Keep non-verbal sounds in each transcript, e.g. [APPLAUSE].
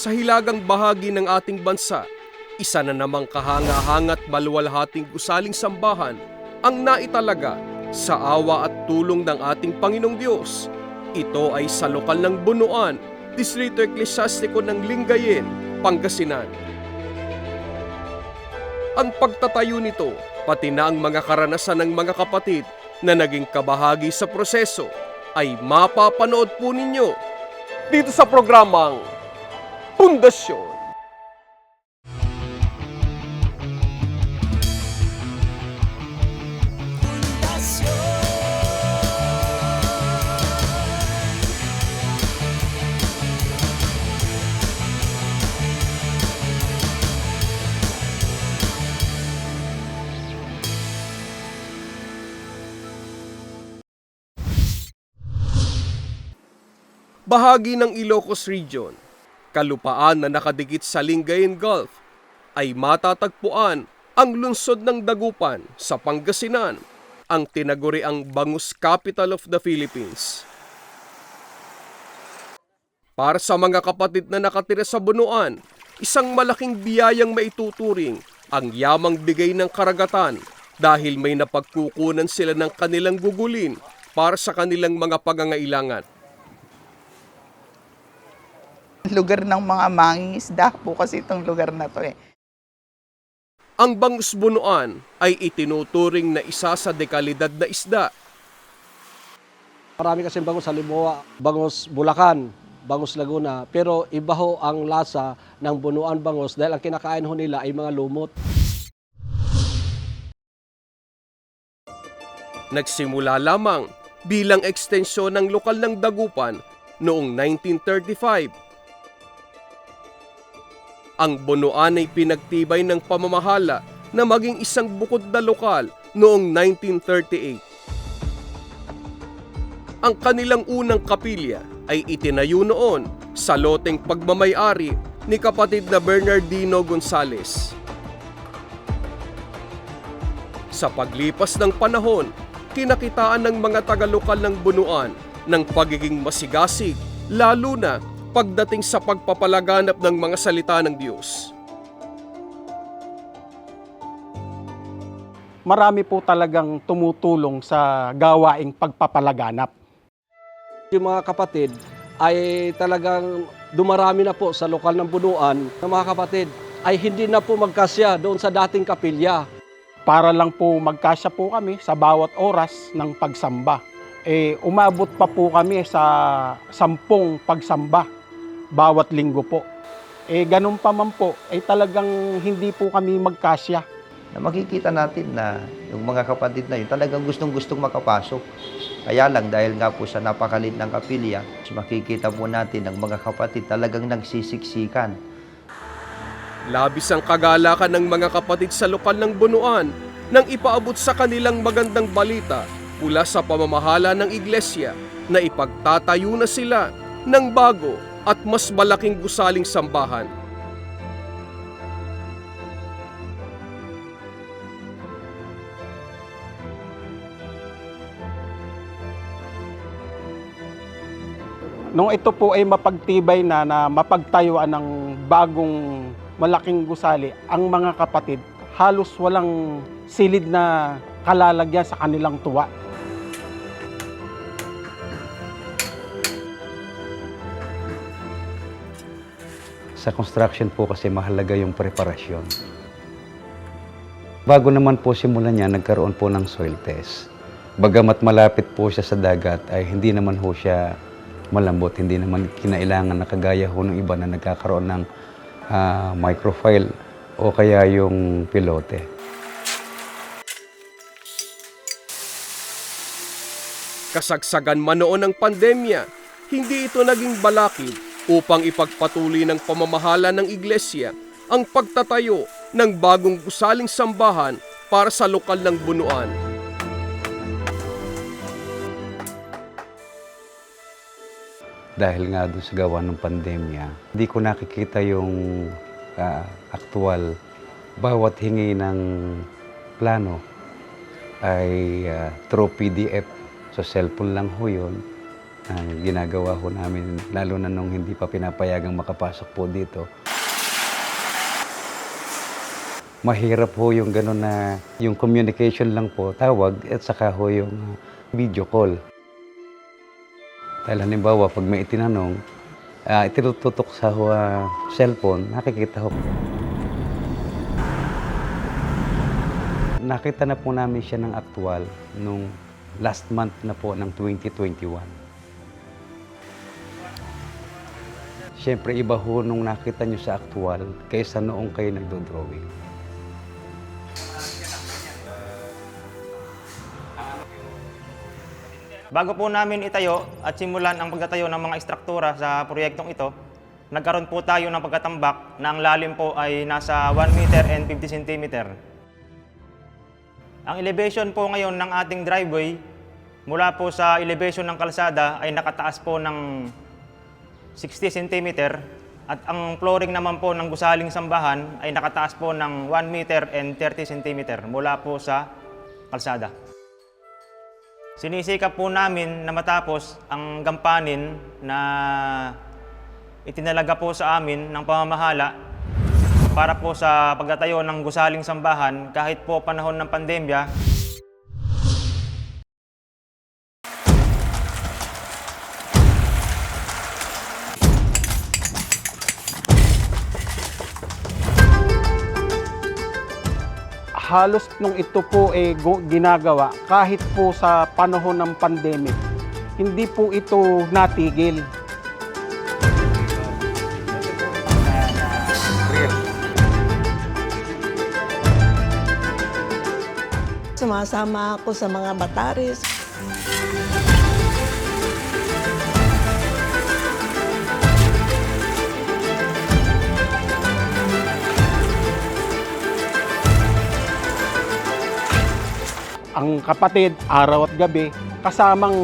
Sa hilagang bahagi ng ating bansa, isa na namang kahanga-hangat maluwalhating gusaling sambahan ang naitalaga sa awa at tulong ng ating Panginoong Diyos. Ito ay sa lokal ng Bunuan, Distrito Eklesiastiko ng Lingayen, Pangasinan. Ang pagtatayo nito, pati na ang mga karanasan ng mga kapatid na naging kabahagi sa proseso, ay mapapanood po ninyo dito sa programang Pundasyon. bahagi ng Ilocos Region, kalupaan na nakadikit sa Lingayen Gulf, ay matatagpuan ang lungsod ng Dagupan sa Pangasinan, ang tinaguri ang Bangus Capital of the Philippines. Para sa mga kapatid na nakatira sa Bunuan, isang malaking biyayang maituturing ang yamang bigay ng karagatan dahil may napagkukunan sila ng kanilang gugulin para sa kanilang mga pangangailangan. [LAUGHS] lugar ng mga mangingisda po kasi itong lugar na to eh. Ang bangus bunuan ay itinuturing na isa sa dekalidad na isda. Marami kasi bangus sa Limuwa, bangus Bulacan, bangus Laguna. Pero iba ho ang lasa ng bunuan bangus dahil ang kinakain ho nila ay mga lumot. Nagsimula lamang bilang ekstensyon ng lokal ng Dagupan noong 1935. Ang bunuan ay pinagtibay ng pamamahala na maging isang bukod na lokal noong 1938. Ang kanilang unang kapilya ay itinayo noon sa loteng pagmamayari ni kapatid na Bernardino Gonzales. Sa paglipas ng panahon, kinakitaan ng mga taga-lokal ng bunuan ng pagiging masigasig, lalo na pagdating sa pagpapalaganap ng mga salita ng Diyos. marami po talagang tumutulong sa gawaing pagpapalaganap. Yung mga kapatid ay talagang dumarami na po sa lokal ng bunuan ng mga kapatid ay hindi na po magkasya doon sa dating kapilya. Para lang po magkasya po kami sa bawat oras ng pagsamba. Eh, umabot pa po kami sa sampung pagsamba bawat linggo po. Eh, ganun pa man po, eh talagang hindi po kami magkasya. na makikita natin na yung mga kapatid na yun talagang gustong-gustong makapasok. Kaya lang dahil nga po sa napakalit ng kapilya, makikita po natin ang mga kapatid talagang nagsisiksikan. Labis ang kagalakan ng mga kapatid sa lokal ng bunuan nang ipaabot sa kanilang magandang balita mula sa pamamahala ng iglesia na ipagtatayo na sila ng bago at mas malaking gusaling sambahan. Nung ito po ay mapagtibay na na mapagtayuan ng bagong malaking gusali, ang mga kapatid halos walang silid na kalalagyan sa kanilang tuwa. Sa construction po kasi mahalaga yung preparasyon. Bago naman po simulan niya, nagkaroon po ng soil test. Bagamat malapit po siya sa dagat, ay hindi naman ho siya malambot. Hindi naman kinailangan na kagaya ho ng iba na nagkakaroon ng ah, microfile o kaya yung pilote. Kasagsagan man noon ng pandemya, hindi ito naging balakid upang ipagpatuloy ng pamamahala ng iglesia ang pagtatayo ng bagong gusaling sambahan para sa lokal ng bunuan. Dahil nga doon sa gawa ng pandemya, hindi ko nakikita yung ah, aktual bawat hingi ng plano ay ah, through PDF. So cellphone lang ho yun. Na ginagawa ho namin, lalo na nung hindi pa pinapayagang makapasok po dito. Mahirap ho yung gano'n na yung communication lang po, tawag, at saka ho yung uh, video call. Dahil halimbawa, pag may itinanong, uh, itinututok sa ah, cellphone, nakikita ho. Nakita na po namin siya ng aktual nung last month na po ng 2021. Siyempre, iba ho nung nakita nyo sa aktual kaysa noong kayo nagdo-drawing. Bago po namin itayo at simulan ang pagtatayo ng mga istruktura sa proyektong ito, nagkaroon po tayo ng pagkatambak na ang lalim po ay nasa 1 meter and 50 centimeter. Ang elevation po ngayon ng ating driveway mula po sa elevation ng kalsada ay nakataas po ng 60 centimeter at ang flooring naman po ng gusaling sambahan ay nakataas po ng 1 meter and 30 centimeter mula po sa kalsada. Sinisikap po namin na matapos ang gampanin na itinalaga po sa amin ng pamamahala para po sa pagtatayo ng gusaling sambahan kahit po panahon ng pandemya halos nung ito po eh ginagawa kahit po sa panahon ng pandemic, hindi po ito natigil. Sumasama ako sa mga bataris. Ang kapatid, araw at gabi, kasamang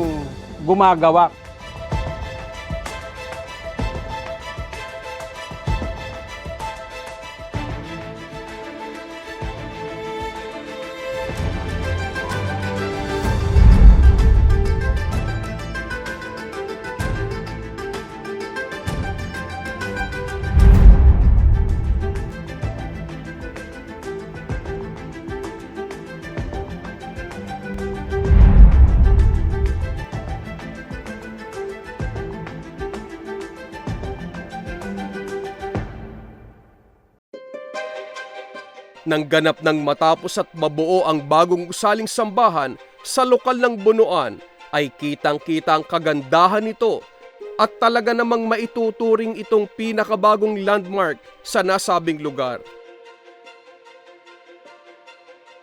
gumagawa. Nang ganap ng matapos at mabuo ang bagong gusaling sambahan sa lokal ng Bunuan, ay kitang-kita ang kagandahan nito at talaga namang maituturing itong pinakabagong landmark sa nasabing lugar.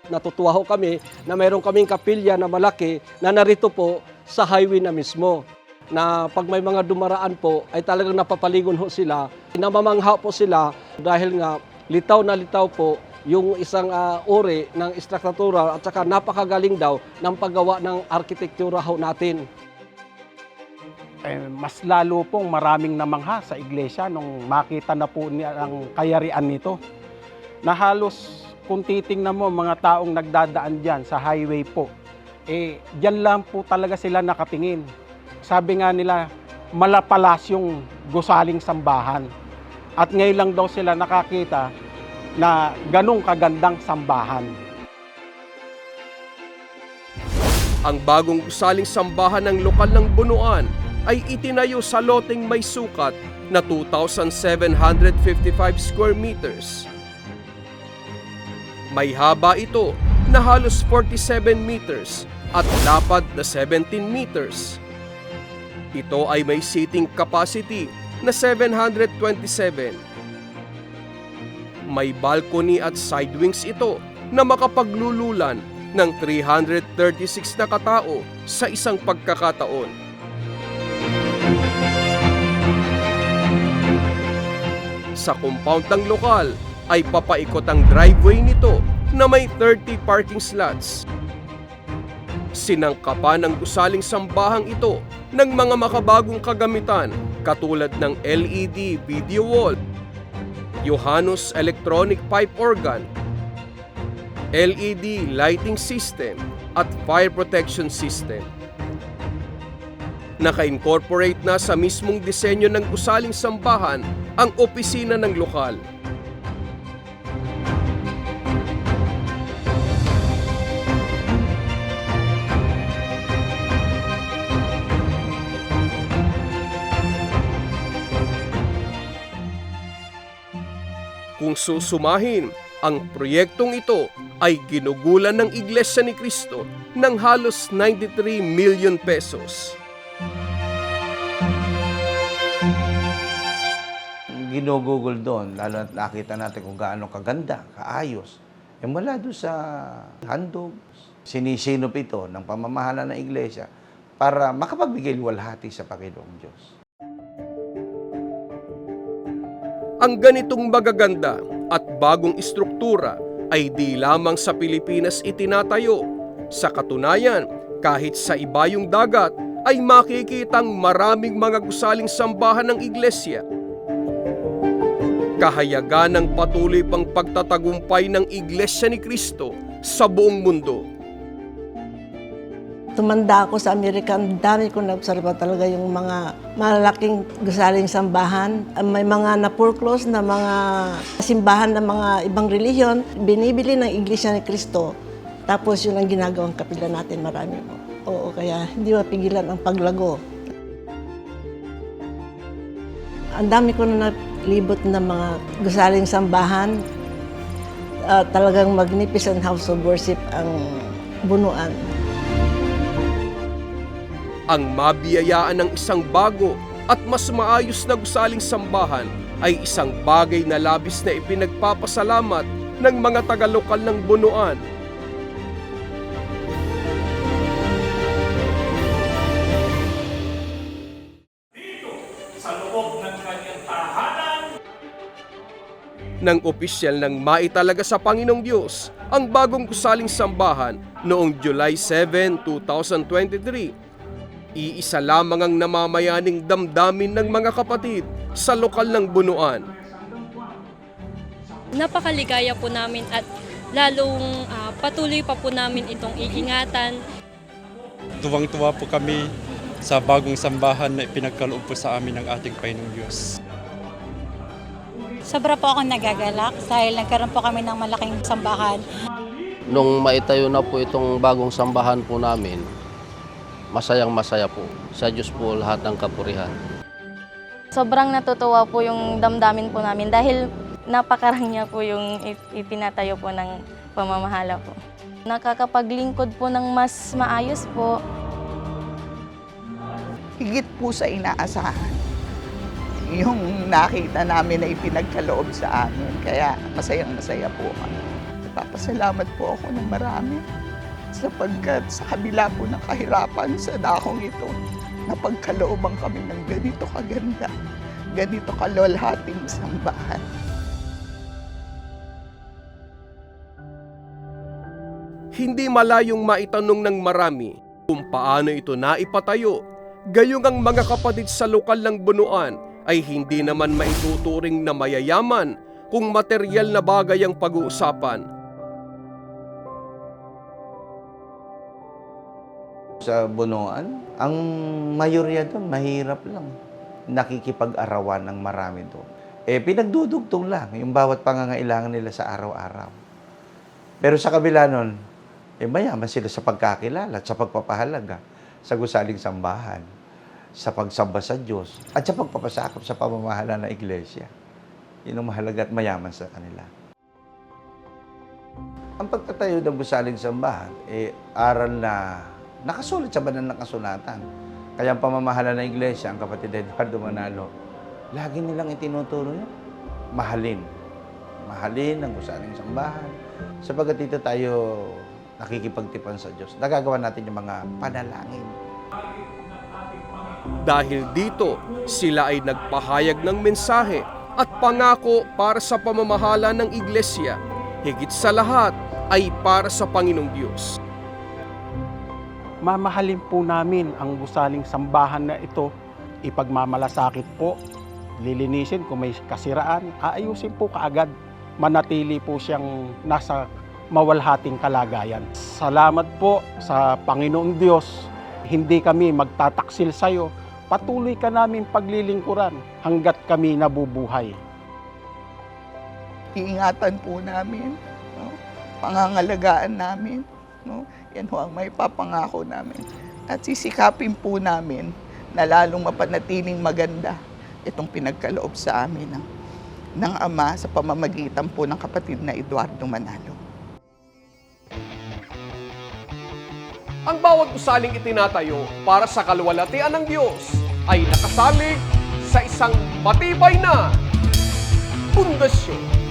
Natutuwa ho kami na mayroon kaming kapilya na malaki na narito po sa highway na mismo. Na pag may mga dumaraan po ay talagang napapaligon ho sila. Namamangha po sila dahil nga litaw na litaw po yung isang ah, uri ng istruktura at saka napakagaling daw ng paggawa ng arkitektura ho natin. Eh, mas lalo pong maraming namangha sa iglesia nung makita na po niya ang kayarian nito. Na halos kung titingnan mo mga taong nagdadaan dyan sa highway po, eh dyan lang po talaga sila nakatingin. Sabi nga nila, malapalas yung gusaling sambahan. At ngayon lang daw sila nakakita na ganong kagandang sambahan. Ang bagong gusaling sambahan ng lokal ng Bunuan ay itinayo sa loteng may sukat na 2,755 square meters. May haba ito na halos 47 meters at lapad na 17 meters. Ito ay may seating capacity na 727. May balcony at side wings ito na makapaglululan ng 336 na katao sa isang pagkakataon. Sa compound ng lokal ay papaikot ang driveway nito na may 30 parking slots. Sinangkapan ng gusaling sambahang ito ng mga makabagong kagamitan katulad ng LED video wall, Johannes electronic pipe organ, LED lighting system at fire protection system. Naka-incorporate na sa mismong disenyo ng gusaling sambahan ang opisina ng lokal. Kung susumahin, ang proyektong ito ay ginugulan ng Iglesia ni Cristo ng halos 93 million pesos. ginugugol doon, lalo na nakita natin kung gaano kaganda, kaayos. E mula doon sa handog, sinisinop ito ng pamamahala ng iglesia para makapagbigay luwalhati sa Panginoong Diyos. Ang ganitong magaganda at bagong istruktura ay di lamang sa Pilipinas itinatayo. Sa katunayan, kahit sa ibayong dagat ay makikitang maraming mga gusaling sambahan ng iglesia. Kahayagan ng patuloy pang pagtatagumpay ng Iglesia ni Cristo sa buong mundo. Tumanda ako sa Amerika, ang dami kong naobserba talaga yung mga malalaking gusaling sambahan. Ah, May mga na-foreclose na mga simbahan ng mga ibang relihiyon, binibili ng Iglesia ni Cristo. Tapos yun ang ginagawang kapila natin, marami po. Oo, kaya hindi mapigilan ang paglago. Ang dami ko na nalibot na mga gusaling sambahan. Ah, talagang magnificent house of worship ang bunuan. Ang mabiyayaan ng isang bago at mas maayos na gusaling sambahan ay isang bagay na labis na ipinagpapasalamat ng mga taga-lokal ng bunuan. ng opisyal ng maitalaga sa Panginoong Diyos ang bagong gusaling sambahan noong July 7, 2023. Iisa lamang ang namamayaning damdamin ng mga kapatid sa lokal ng bunuan. Napakaligaya po namin at lalong ah, patuloy pa po namin itong iingatan. Tuwang-tuwa po kami sa bagong sambahan na ipinagkaloob po sa amin ng ating Panginoong Diyos. Sobra po ako nagagalak dahil nagkaroon po kami ng malaking sambahan. Nung maitayo na po itong bagong sambahan po namin, masayang masaya po. Sa Diyos po lahat ng kapurihan. Sobrang natutuwa po yung damdamin po namin dahil napakarang niya po yung ip- ipinatayo po ng pamamahala po. Nakakapaglingkod po ng mas maayos po. Higit po sa inaasahan yung nakita namin na ipinagkaloob sa amin. Kaya masayang masaya po kami. Nagpapasalamat po ako ng marami sapagkat sa kabila po ng kahirapan sa dakong ito, napagkalooban kami ng ganito kaganda, ganito kalolhating sambahan. Hindi malayong maitanong ng marami kung paano ito naipatayo. Gayong ang mga kapatid sa lokal ng bunuan ay hindi naman maituturing na mayayaman kung material na bagay ang pag-uusapan. Sa Bunuan, ang mayorya doon, mahirap lang. Nakikipag-arawan ng marami doon. Eh, pinagdudugtong lang yung bawat pangangailangan nila sa araw-araw. Pero sa kabila nun, eh, mayaman sila sa pagkakilala at sa pagpapahalaga sa gusaling sambahan, sa pagsamba sa Diyos, at sa pagpapasakop sa pamamahala ng iglesia. Yun ang mahalaga at mayaman sa kanila. Ang pagtatayo ng gusaling sambahan, eh, aral na nakasulat sa banal ng kasulatan. Kaya ang pamamahala ng iglesia, ang kapatid Eduardo Manalo, lagi nilang itinuturo yun. Mahalin. Mahalin ang gusaling sambahan. Sapagat dito tayo nakikipagtipan sa Diyos. Nagagawa natin yung mga panalangin. Dahil dito, sila ay nagpahayag ng mensahe at pangako para sa pamamahala ng iglesia. Higit sa lahat ay para sa Panginoong Diyos. Mamahalin po namin ang gusaling sambahan na ito. Ipagmamalasakit po, lilinisin kung may kasiraan, aayusin po kaagad. Manatili po siyang nasa mawalhating kalagayan. Salamat po sa Panginoong Diyos Hindi kami magtataksil sa'yo. Patuloy ka namin paglilingkuran hanggat kami nabubuhay. Iingatan po namin, no? pangangalagaan namin. No? Yan ho ang may papangako namin. At sisikapin po namin na lalong mapanatiling maganda itong pinagkaloob sa amin ng, ng Ama sa pamamagitan po ng kapatid na Eduardo Manalo. Ang bawat usaling itinatayo para sa kalwalatian ng Diyos ay nakasalig sa isang matibay na pundasyon.